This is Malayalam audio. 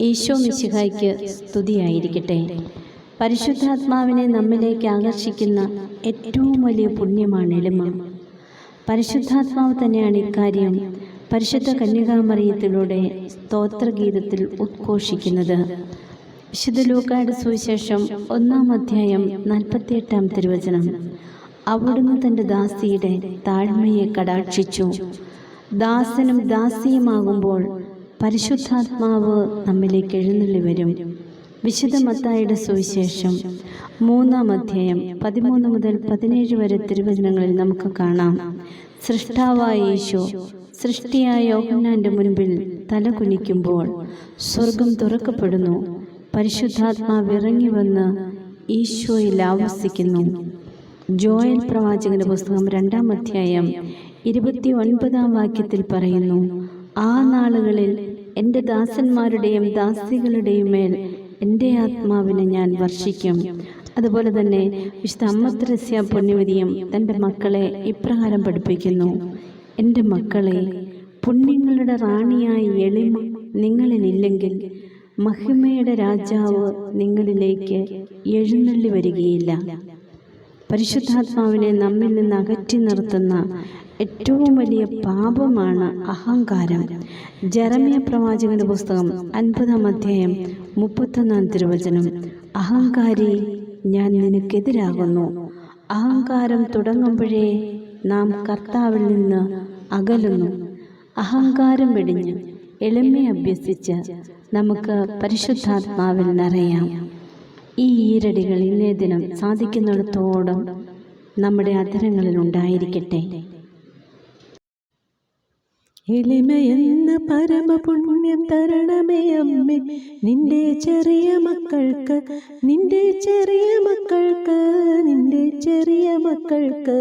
ഈശോ മിശിഹായ്ക്ക് സ്തുതിയായിരിക്കട്ടെ. പരിശുദ്ധാത്മാവിനെ നമ്മിലേക്ക് ആകർഷിക്കുന്ന ഏറ്റവും വലിയ പുണ്യമാണ് എളിമ. പരിശുദ്ധാത്മാവ് തന്നെയാണ് ഇക്കാര്യം പരിശുദ്ധ കന്യകാമറിയത്തിലൂടെ സ്തോത്രഗീതത്തിൽ ഉദ്ഘോഷിക്കുന്നത്. വിശുദ്ധ ലൂക്കായുടെ സുവിശേഷം ഒന്നാം അധ്യായം നാൽപ്പത്തിയെട്ടാം തിരുവചനം. അവിടുന്ന് തന്റെ ദാസിയുടെ താഴ്മയെ കടാക്ഷിച്ചു. ദാസനും ദാസിയുമാകുമ്പോൾ പരിശുദ്ധാത്മാവ് നമ്മിലേക്ക് എഴുന്നള്ളി വരും. വിശുദ്ധ മത്തായുടെ സുവിശേഷം മൂന്നാം അധ്യായം പതിമൂന്ന് മുതൽ പതിനേഴ് വരെ തിരുവചനങ്ങളിൽ നമുക്ക് കാണാം. സൃഷ്ടാവായ യേശു സൃഷ്ടിയായ യോഹന്നാന്റെ മുൻപിൽ തല കുനിക്കുമ്പോൾ സ്വർഗം തുറക്കപ്പെടുന്നു. പരിശുദ്ധാത്മാവ് ഇറങ്ങി വന്ന് ഈശോയിൽ ആവസിക്കുന്നു. ജോയൽ പ്രവാചകന്റെ പുസ്തകം രണ്ടാം അധ്യായം ഇരുപത്തി ഒൻപതാം വാക്യത്തിൽ പറയുന്നു ആ നാളുകളിൽ എന്റെ ദാസന്മാരുടെയും ദാസികളുടെയും മേൽ എന്റെ ആത്മാവിനെ ഞാൻ വർഷിക്കും. അതുപോലെ തന്നെ വിശുദ്ധ അമ്മത്രസ്യ പുണ്യവതിയും തന്റെ മക്കളെ ഇപ്രകാരം പഠിപ്പിക്കുന്നു. എന്റെ മക്കളെ പുണ്യങ്ങളുടെ റാണിയായ എളിമ നിങ്ങളിലില്ലെങ്കിൽ മഹിമയുടെ രാജാവ് നിങ്ങളിലേക്ക് എഴുന്നള്ളി വരികയില്ല. പരിശുദ്ധാത്മാവിനെ നമ്മിൽ നിന്ന് അകറ്റി നിർത്തുന്ന ഏറ്റവും വലിയ പാപമാണ് അഹങ്കാരം. ജറമിയ പ്രവാചകന്റെ പുസ്തകം അൻപതാം അധ്യായം മുപ്പത്തൊന്നാം തിരുവചനം. അഹങ്കാരി ഞാൻ നിനക്കെതിരാകുന്നു. അഹങ്കാരം തുടങ്ങുമ്പോഴേ നാം കർത്താവിൽ നിന്ന് അകലുന്നു. അഹങ്കാരം വെടിഞ്ഞ് എളിമ അഭ്യസിച്ച് നമുക്ക് പരിശുദ്ധാത്മാവിൽ നിറയാം. ഈ ഈരടികൾ ഇന്നേ ദിനം സാധിക്കുന്നിടത്തോളം നമ്മുടെ അധരങ്ങളിൽ ഉണ്ടായിരിക്കട്ടെ. എളിമയെന്ന പരമപുണ്യം തരണമേ അമ്മേ. നിന്റെ ചെറിയ മക്കൾക്ക് നിന്റെ ചെറിയ മക്കൾക്ക് നിന്റെ ചെറിയ മക്കൾക്ക്.